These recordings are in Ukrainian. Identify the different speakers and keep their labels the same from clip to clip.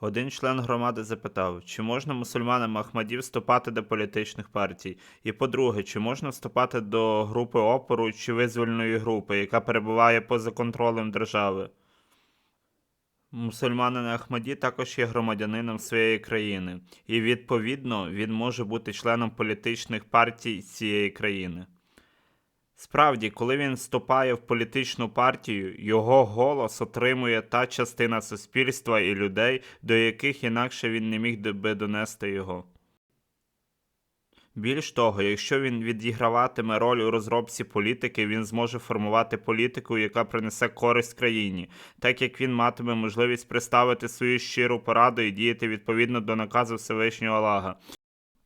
Speaker 1: Один член громади запитав, чи можна мусульманам Ахмадів вступати до політичних партій, і по-друге, чи можна вступати до групи опору чи визвольної групи, яка перебуває поза контролем держави. Мусульманин Ахмаді також є громадянином своєї країни, і відповідно він може бути членом політичних партій цієї країни. Справді, коли він вступає в політичну партію, його голос отримує та частина суспільства і людей, до яких інакше він не міг би донести його. Більш того, якщо він відіграватиме роль у розробці політики, він зможе формувати політику, яка принесе користь країні, так як він матиме можливість представити свою щиру пораду і діяти відповідно до наказу Всевишнього Аллаха,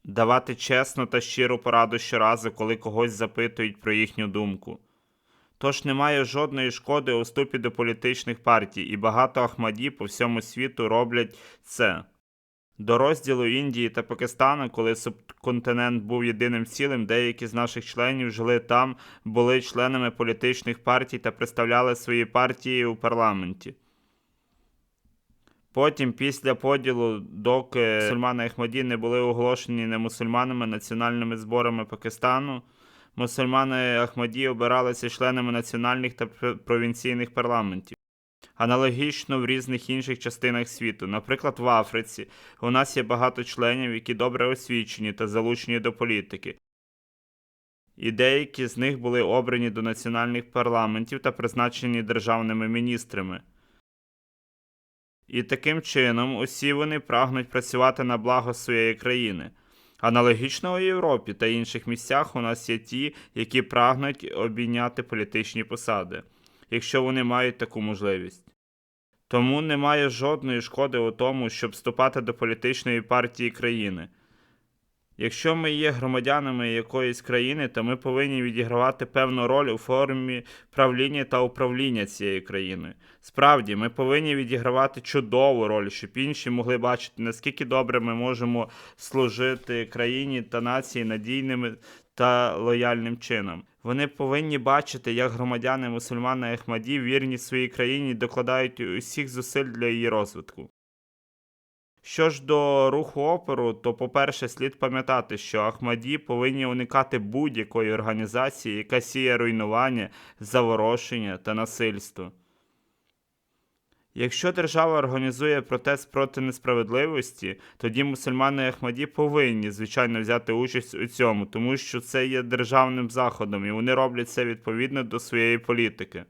Speaker 1: давати чесну та щиру пораду щоразу, коли когось запитують про їхню думку. Тож немає жодної шкоди у вступі до політичних партій, і багато Ахмаді по всьому світу роблять це. До розділу Індії та Пакистану, коли субконтинент був єдиним цілим, деякі з наших членів жили там, були членами політичних партій та представляли свої партії у парламенті. Потім, після поділу, доки мусульмани Ахмаді не були оголошені немусульманами національними зборами Пакистану, мусульмани Ахмаді обиралися членами національних та провінційних парламентів. Аналогічно в різних інших частинах світу. Наприклад, в Африці у нас є багато членів, які добре освічені та залучені до політики. І деякі з них були обрані до національних парламентів та призначені державними міністрами. І таким чином усі вони прагнуть працювати на благо своєї країни. Аналогічно у Європі та інших місцях у нас є ті, які прагнуть обійняти політичні посади, якщо вони мають таку можливість. Тому немає жодної шкоди у тому, щоб вступати до політичної партії країни. Якщо ми є громадянами якоїсь країни, то ми повинні відігравати певну роль у формі правління та управління цією країною. Справді, ми повинні відігравати чудову роль, щоб інші могли бачити, наскільки добре ми можемо служити країні та нації надійними та лояльним чином. Вони повинні бачити, як громадяни мусульмани Ахмаді вірні своїй країні докладають усіх зусиль для її розвитку. Що ж до руху опору, то, по-перше, слід пам'ятати, що Ахмаді повинні уникати будь-якої організації, яка сіє руйнування, заворошення та насильство. Якщо держава організує протест проти несправедливості, тоді мусульмани Ахмаді повинні, звичайно, взяти участь у цьому, тому що це є державним заходом і вони роблять це відповідно до своєї політики.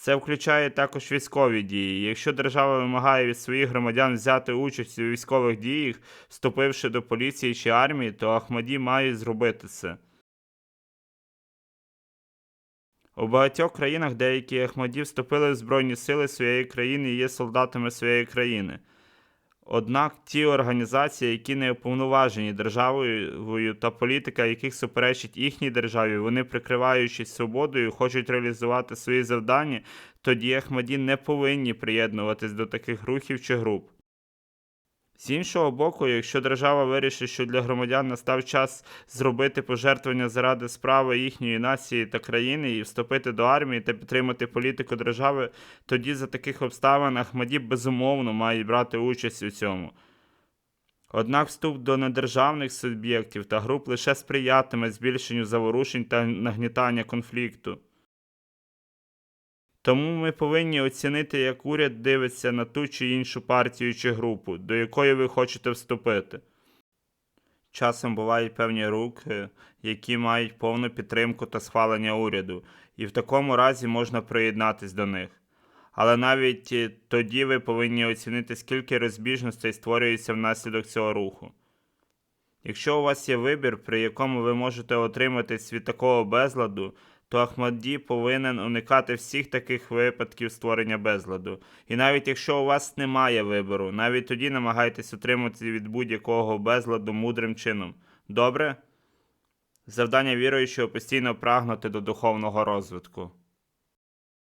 Speaker 1: Це включає також військові дії. Якщо держава вимагає від своїх громадян взяти участь у військових діях, вступивши до поліції чи армії, то Ахмаді мають зробити це. У багатьох країнах деякі Ахмаді вступили в Збройні сили своєї країни і є солдатами своєї країни. Однак ті організації, які не уповноважені державою та політика, яких суперечить їхній державі, вони, прикриваючись свободою, хочуть реалізувати свої завдання, тоді Ахмадін не повинні приєднуватись до таких рухів чи груп. З іншого боку, якщо держава вирішить, що для громадян настав час зробити пожертвування заради справи їхньої нації та країни і вступити до армії та підтримати політику держави, тоді за таких обставин Ахмаді безумовно мають брати участь у цьому. Однак вступ до недержавних суб'єктів та груп лише сприятиме збільшенню заворушень та нагнітання конфлікту. Тому ми повинні оцінити, як уряд дивиться на ту чи іншу партію чи групу, до якої ви хочете вступити. Часом бувають певні руки, які мають повну підтримку та схвалення уряду, і в такому разі можна приєднатись до них. Але навіть тоді ви повинні оцінити, скільки розбіжностей створюється внаслідок цього руху. Якщо у вас є вибір, при якому ви можете отримати від такого безладу, то Ахмадді повинен уникати всіх таких випадків створення безладу. І навіть якщо у вас немає вибору, навіть тоді намагайтесь утримати від будь-якого безладу мудрим чином. Добре? Завдання віруючого постійно прагнути до духовного розвитку.